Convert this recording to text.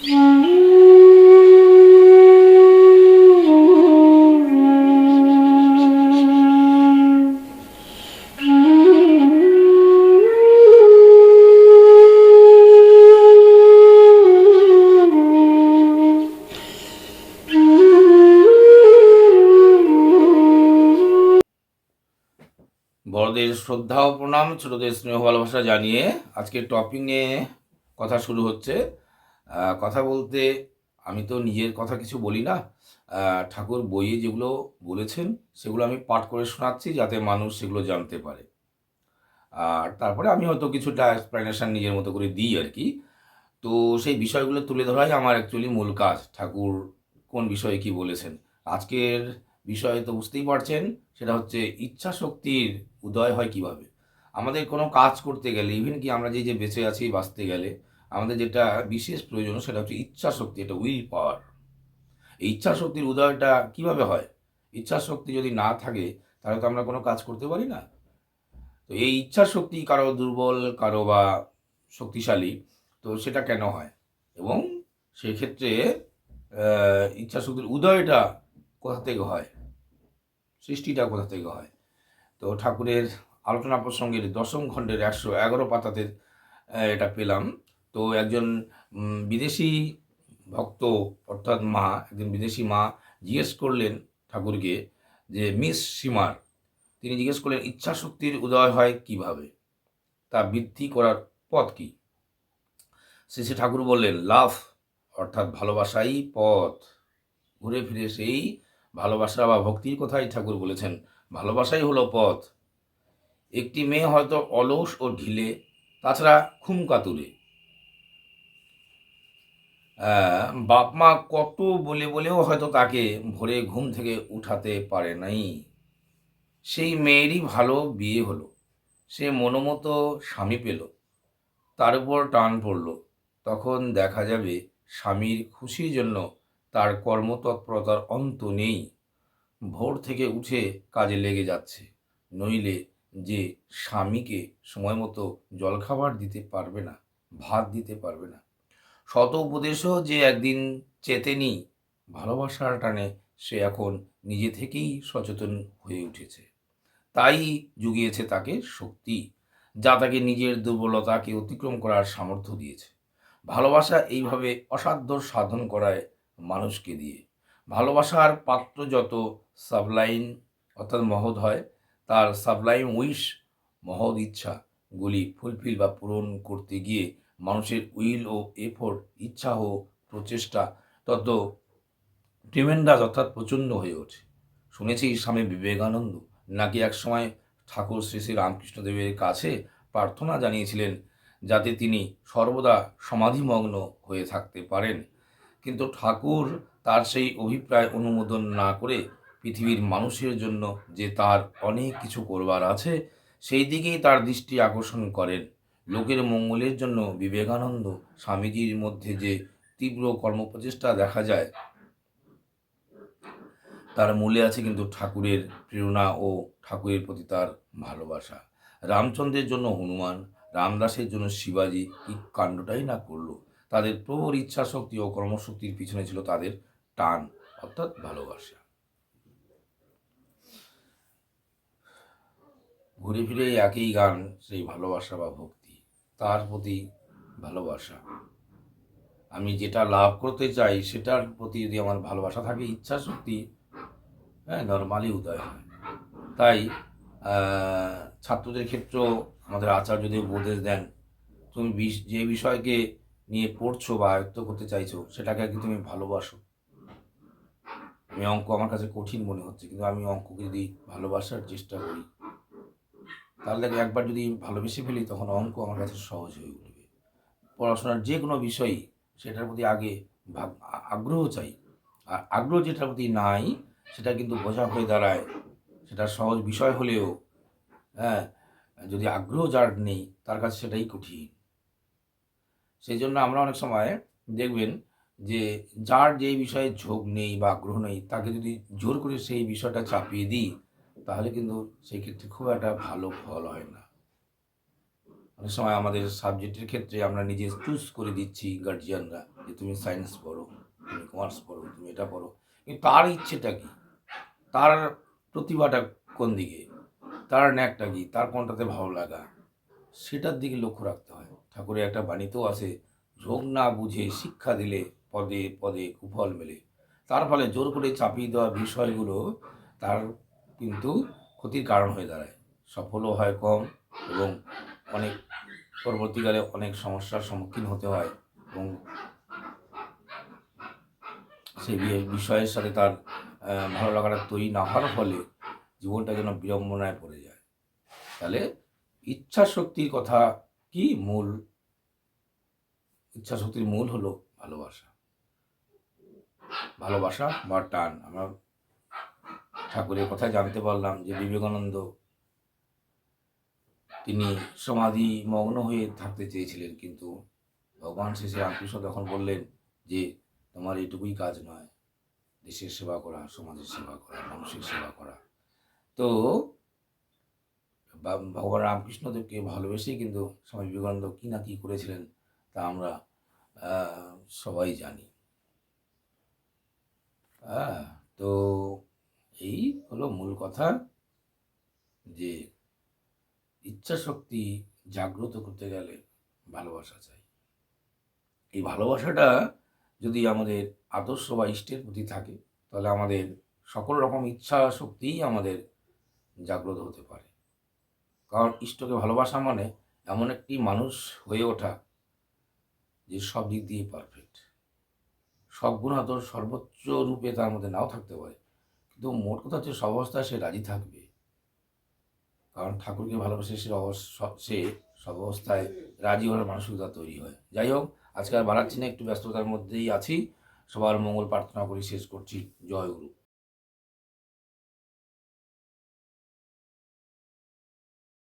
বড়দের শ্রদ্ধা ও প্রণাম ছোটদের স্নেহ ভালোবাসা জানিয়ে আজকের টপিক নিয়ে কথা শুরু হচ্ছে। কথা বলতে আমি তো নিজের কথা কিছু বলি না। ঠাকুর বইয়ে যেগুলো বলেছেন, সেগুলো আমি পাঠ করে শোনাচ্ছি যাতে মানুষ সেগুলো জানতে পারে। আর তারপরে আমি হয়তো কিছুটা এক্সপ্লেনেশন নিজের মতো করে দিই আর কি। তো সেই বিষয়গুলো তুলে ধরাই আমার অ্যাকচুয়ালি মূল কাজ, ঠাকুর কোন বিষয়ে কি বলেছেন। আজকের বিষয়ে তো বুঝতেই পারছেন, সেটা হচ্ছে ইচ্ছা শক্তির উদয় হয় কীভাবে। আমাদের কোনো কাজ করতে গেলে ইভেন কি আমরা যে যে বেঁচে আছি, বাঁচতে গেলে আমাদের যেটা বিশেষ প্রয়োজন সেটা হচ্ছে ইচ্ছা শক্তি এটা উইল পাওয়ার এই ইচ্ছা শক্তির উদয়টা কীভাবে হয়? ইচ্ছা শক্তি যদি না থাকে, তাহলে তো আমরা কোনো কাজ করতে পারি না। তো এই ইচ্ছা শক্তি কারও দুর্বল, কারও বা শক্তিশালী, তো সেটা কেন হয়? এবং সেক্ষেত্রে ইচ্ছা শক্তির উদয়টা কোথা থেকে হয়? সৃষ্টিটা কোথা থেকে হয়? তো ঠাকুরের আলোচনা প্রসঙ্গের দশম খণ্ডের একশো এগারো পাতাতে এটা পেলাম। তো একজন বিদেশি ভক্ত অর্থাৎ মা একজন বিদেশি মা জিজ্ঞেস করলেন ঠাকুরকে যে মিস সীমার তিনি জিজ্ঞেস করলেন ইচ্ছা শক্তির উদয় হয় কীভাবে? তা বৃদ্ধি করার পথ কি? শেষে ঠাকুর বললেন লাভ অর্থাৎ ভালোবাসাই পথ। ঘুরে ফিরে সেই ভালোবাসা বা ভক্তির কথাই ঠাকুর বলেছেন। ভালোবাসাই হলো পথ। একটি মেয়ে হয়তো অলস ও ঢিলে তাছাড়া খুমকাতুরে আহ, বাপ মা কত বলে বলেও হয়তো তাকে ভোরে ঘুম থেকে উঠাতে পারে নাই। সেই মেয়েরই ভালো বিয়ে হলো। সে মনোমতো স্বামী পেল। তার উপর টান পড়ল। তখন দেখা যাবে স্বামীর খুশির জন্য তার কর্মতৎপরতার অন্ত নেই। ভোর থেকে উঠে কাজে লেগে যাচ্ছে। নইলে যে স্বামীকে সময় মতো জলখাবার দিতে পারবে না, ভাত দিতে পারবে না। শত উপদেশও যে একদিন চেতেনি ভালোবাসার টানে সে এখন নিজে থেকেই সচেতন হয়ে উঠেছে। তাই জুগিয়েছে তাকে শক্তি, যা তাকে নিজের দুর্বলতাকে অতিক্রম করার সামর্থ্য দিয়েছে। ভালোবাসা এইভাবে অসাধ্য সাধন করায় মানুষকে দিয়ে। ভালোবাসার পাত্র যত সাবলাইন, অর্থাৎ মহৎ হয়, তার সাবলাইন উইশ, মহৎ ইচ্ছাগুলি ফুলফিল বা পূরণ করতে গিয়ে মানুষের উইল ও এফোর্ট, ইচ্ছা ও প্রচেষ্টা তত ট্রিমেন্ডাস অর্থাৎ প্রচণ্ড হয়ে ওঠে। শুনেছি স্বামী বিবেকানন্দ নাকি একসময় ঠাকুর শ্রী শ্রী রামকৃষ্ণদেবের কাছে প্রার্থনা জানিয়েছিলেন যাতে তিনি সর্বদা সমাধিমগ্ন হয়ে থাকতে পারেন। কিন্তু ঠাকুর তার সেই অভিপ্রায় অনুমোদন না করে পৃথিবীর মানুষের জন্য যে তার অনেক কিছু করবার আছে, সেই দিকেই তার দৃষ্টি আকর্ষণ করেন। লোকের মঙ্গলের জন্য বিবেকানন্দ স্বামীজির মধ্যে যে তীব্র কর্মপ্রচেষ্টা দেখা যায়, তার মূলে আছে কিন্তু ঠাকুরের প্রেরণা ও ঠাকুরের প্রতি তার ভালোবাসা। রামচন্দ্রের জন্য হনুমান, রামদাসের জন্য শিবাজি কি কাণ্ডটাই না করল। তাদের প্রবল ইচ্ছা শক্তি ও কর্মশক্তির পিছনে ছিল তাদের টান, অর্থাৎ ভালোবাসা। ঘুরে ফিরে একই গান, সেই ভালোবাসা বা ভক্তি তার প্রতি ভালোবাসা। আমি যেটা লাভ করতে চাই, সেটার প্রতি যদি আমার ভালোবাসা থাকে ইচ্ছা শক্তি হ্যাঁ নর্মালি উদয় হয়। তাই ছাত্রদের ক্ষেত্রেও আমাদের আচার্যদেব উপদেশ দেন, তুমি যে বিষয়কে নিয়ে পড়ছো বা আয়ত্ত করতে চাইছো, সেটাকে আর কি তুমি ভালোবাসো। আমি অঙ্ক আমার কাছে কঠিন মনে হচ্ছে, কিন্তু আমি অঙ্ককে যদি ভালোবাসার চেষ্টা করি তাহলে দেখো একবার যদি ভালোবেসে ফেলি, তখন অঙ্ক আমার কাছে সহজ হয়ে উঠবে। পড়াশোনার যে কোনো বিষয়ই সেটার প্রতি আগে আগ্রহ চাই। আর আগ্রহ যেটার প্রতি নাই, সেটা কিন্তু বোঝা হয়ে দাঁড়ায়। সেটা সহজ বিষয় হলেও হ্যাঁ যদি আগ্রহ যার নেই, তার কাছে সেটাই কঠিন। সেই জন্য আমরা অনেক সময় দেখবেন যে যার যেই বিষয়ে ঝোঁক নেই বা আগ্রহ নেই, তাকে যদি জোর করে সেই বিষয়টা চাপিয়ে দিই তাহলে কিন্তু সেই ক্ষেত্রে খুব একটা ভালো ফল হয় না। অনেক সময় আমাদের সাবজেক্টের ক্ষেত্রে আমরা নিজে চুজ করে দিচ্ছি গার্জিয়ানরা যে, তুমি সায়েন্স পড়ো, তুমি কমার্স পড়ো, তুমি এটা পড়ো। কিন্তু তার ইচ্ছেটা কি? তার প্রতিভাটা কোন দিকে? তার ন্যাকটা কি? তার কোনটাতে ভালো লাগা? সেটার দিকে লক্ষ্য রাখতে হয়। ঠাকুরের একটা বাণীতেও আছে যোগ না বুঝে শিক্ষা দিলে পদে পদে কুফল মেলে। তার ফলে জোর করে চাপিয়ে দেওয়া বিষয়গুলো তার কিন্তু ক্ষতির কারণ হয়ে দাঁড়ায়। সফলও হয় কম এবং অনেক, পরবর্তীকালে অনেক সমস্যার সম্মুখীন হতে হয় এবং সেই বিষয়ের সাথে তার ভালো লাগাটা তৈরি না হওয়ার ফলে জীবনটা যেন বিড়ম্বনায় পড়ে যায়। তাহলে ইচ্ছা শক্তির কথা কি? মূল। ইচ্ছা শক্তির মূল হলো ভালোবাসা। ভালোবাসা বা টান। আমরা ঠাকুরের কথা জানতে পারলাম যে বিবেকানন্দ তিনি সমাধি মগ্ন হয়ে থাকতে চেয়েছিলেন, কিন্তু ভগবান শেষে রামকৃষ্ণ তখন বললেন যে, তোমার এটুকুই কাজ নয়। দেশের সেবা করা, সমাজের সেবা করা, মানুষের সেবা করা। তো ভগবান রামকৃষ্ণদেবকে ভালোবেসেই কিন্তু স্বামী বিবেকানন্দ কী না কী করেছিলেন তা আমরা সবাই জানি। হ্যাঁ তো এই হলো মূল কথা যে ইচ্ছা শক্তি জাগ্রত করতে গেলে ভালোবাসা চাই। এই ভালোবাসাটা যদি আমাদের আদর্শ বা ইষ্টের প্রতি থাকে, তাহলে আমাদের সকল রকম ইচ্ছা শক্তিই আমাদের জাগ্রত হতে পারে। কারণ ইষ্টকে ভালোবাসা মানে এমন একটি মানুষ হয়ে ওঠা যে সব দিক দিয়ে পারফেক্ট সব গুণ হয়তো সর্বোচ্চ রূপে তার মধ্যে নাও থাকতে পারে। কিন্তু মোট কথা হচ্ছে সব অবস্থায় সে রাজি থাকবে। কারণ ঠাকুরকে ভালোবাসে সে সে সব অবস্থায় রাজি হওয়ার মানসিকতা তৈরি হয়। যাই হোক, আজকে আর বাড়াচ্ছি না, একটু ব্যস্ততার মধ্যেই আছি। সবার মঙ্গল প্রার্থনা করি, শেষ করছি। জয় গুরু।